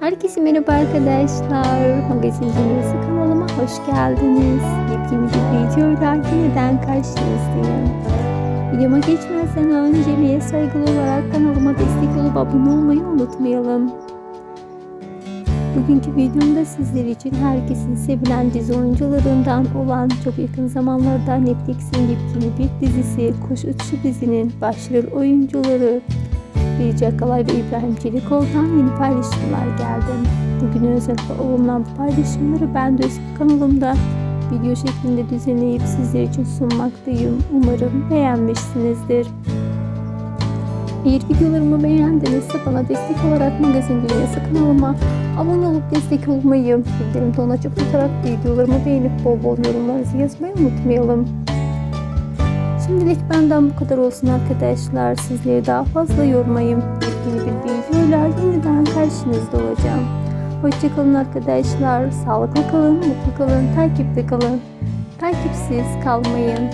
Herkese merhaba arkadaşlar. Magazin Dünyası kanalıma hoş geldiniz. Yepyeni bir videoyla yeniden karşınızdayım. Videoma geçmezden önce ve saygılı olarak kanalıma destek olup abone olmayı unutmayalım. Bugünkü videomda sizler için herkesin sevilen dizi oyuncularından olan çok yakın zamanlarda Netflix'in yepyeni bir dizisi Kuş Uçuşu dizinin başrol oyuncuları Birce Akalay ve İbrahim Çelikoğlu'dan yeni paylaşımlar geldi. Bugün özellikle olunan paylaşımları ben de eski kanalımda video şeklinde düzenleyip sizler için sunmaktayım. Umarım beğenmişsinizdir. Eğer videolarımı beğendinizse bana destek olarak Magazin Dünyası kanalıma abone olup destek olmayı, bildirim tonu açıp tutarak videolarımı beğenip bol bol yorumlarınızı yazmayı unutmayalım. Şimdilik benden bu kadar olsun arkadaşlar. Sizleri daha fazla yormayayım. Yeni bir videoyla yeniden karşınızda olacağım. Hoşçakalın arkadaşlar. Sağlıklı kalın, mutlu kalın, takipte kalın. Takipsiz kalmayın.